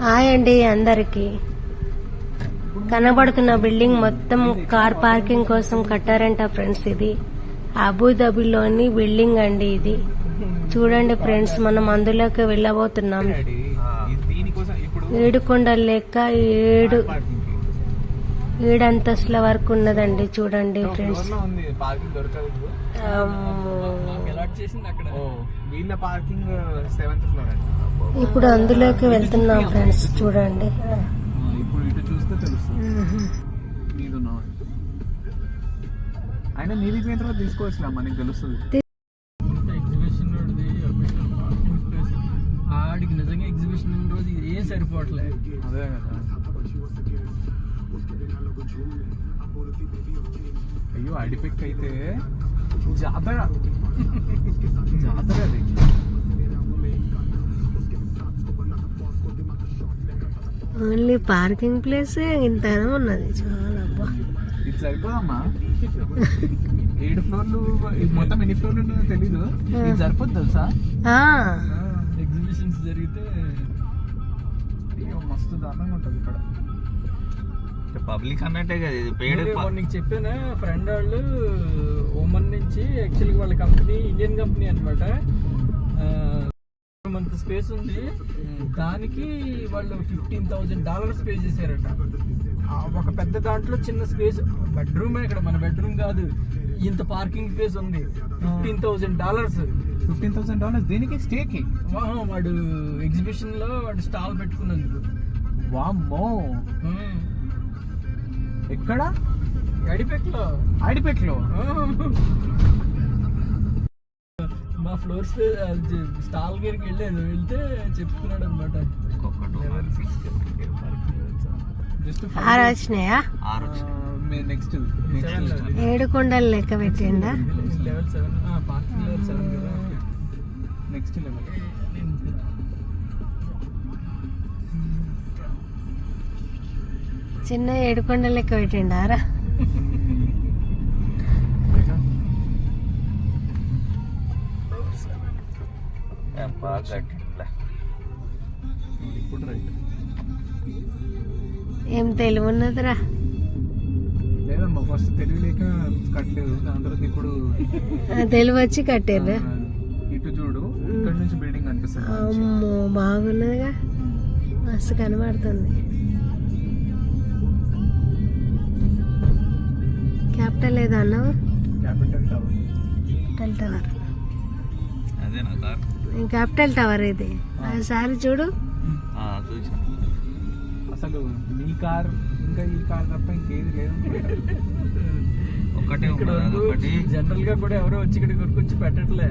Hi అండి అందరికి. కనబడుతున్న బిల్డింగ్ మొత్తం కార్ పార్కింగ్ కోసం కట్టారంట ఫ్రెండ్స్ ఇది. అబుదాబిలోని బిల్డింగ్ అండి ఇది. చూడండి ఫ్రెండ్స్ మనం అందులోకి వెళ్ళబోతున్నాం. దీనికోసం ఇప్పుడు ఏడు కొండల లెక్క ఏడు పార్కింగ్కి. ఏడు అంతస్తుల వరకు ఉన్నదండి చూడండి ఫ్రెండ్స్లో ఉంది పార్కింగ్ దొరకదు ఇప్పుడు. ఓ వీళ్ళ పార్కింగ్ సెవెంత్ ఫ్లోర్ అండి. ఇప్పుడు అందులోకి వెళ్తున్నాం ఫ్రెండ్స్ చూడండి. ఇప్పుడు ఇటు చూస్తే తెలుస్తుంది. అయినా తీసుకోవచ్చు మనకి తెలుస్తుంది. ఆడికి నిజంగా ఎగ్జిబిషన్ రోజు ఇది ఏం సరిపోవట్లే. అదే కదా. అయ్యో అడిపెక్ అయితే జాతర జాతర అది ఓన్లీ పార్కింగ్ ప్లేస్ ఇంతనే ఉన్నది. చాలా అబ్బా. ఇది సరిపోదమ్మా. ఏడు ఫ్లోర్లు ఇది మొత్తం ఎన్ని ఫ్లోర్లు ఉన్నాయో తెలీదు. ఇది సరిపోదు తెలుసా? ఆ, ఎగ్జిబిషన్స్ జరిగితే మస్తు దారుణంగా ఉంటుంది ఇక్కడ. పబ్లిక్ అన్నట్టే కదా ఇది మొన్న నీకు చెప్పానా ఫ్రెండ్ వాళ్ళు ఓమన్ నుంచి యాక్చువల్గా వాళ్ళ కంపెనీ ఇండియన్ కంపెనీ అనమాట అంత స్పేస్ ఉంది. దానికి వాళ్ళు ఫిఫ్టీన్ థౌజండ్ డాలర్స్ పే చేశారట. ఆ ఒక పెద్ద దాంట్లో చిన్న స్పేస్ బెడ్రూమ్ ఇక్కడ మన బెడ్రూమ్ కాదు. ఇంత పార్కింగ్ స్పేస్ ఉంది. Fifteen thousand dollars fifteen thousand dollars దీనికి? స్టేకి వాడు ఎగ్జిబిషన్లో వాడు స్టాల్ పెట్టుకున్నందుకు. వామ్మో. ఎక్కడ? గడిపెట్లో ఆడిపెట్లో మా ఫ్లోర్ స్టాల్ దగ్గరికి వెళ్ళాను వెళ్తే చెప్పుకున్నాడు. అనమాట నెక్స్ట్ ఏడు కొండలు లెక్క పెట్టిండా? Level seven parking level seven కదా. నెక్స్ట్ లెవెల్ చిన్న ఏడు కొండలు లెక్క పెట్టిండారా ఏం తెలివి ఉన్నదిరా లేదమ్మా ఫస్ట్ తెలివి లేక కట్టలేదు దాని తర్వాత ఇప్పుడు తెలివి వచ్చి కట్టిర్రు ఆ, ఇటు చూడు ఇక్కడ నుంచి బిల్డింగ్ కనిపిస్తుంది అమ్మో బాగున్నదిగా. మస్తు కనబడుతుంది. క్యాపిటల్ ఏదో అన్నావు క్యాపిటల్ టవర్. Capital tower. అదే నా కార్ క్యాపిటల్ టవర్ ఇది. ఒకసారి చూడు. అసలు మీ కార్ ఇంకా ఈ కార్ తప్ప ఇంకేది లేదు అదొకటి. జనరల్గా కూడా ఎవరో వచ్చి ఇక్కడ కొనుక్కొచ్చి పెట్టట్లే.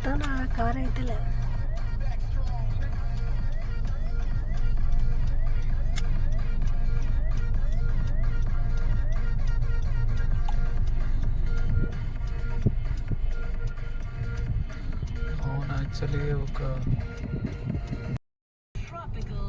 రావట్లేదు మొత్తం నా కవర్ అయితే లేదు అవును యాక్చువల్లీ ఒక tropical,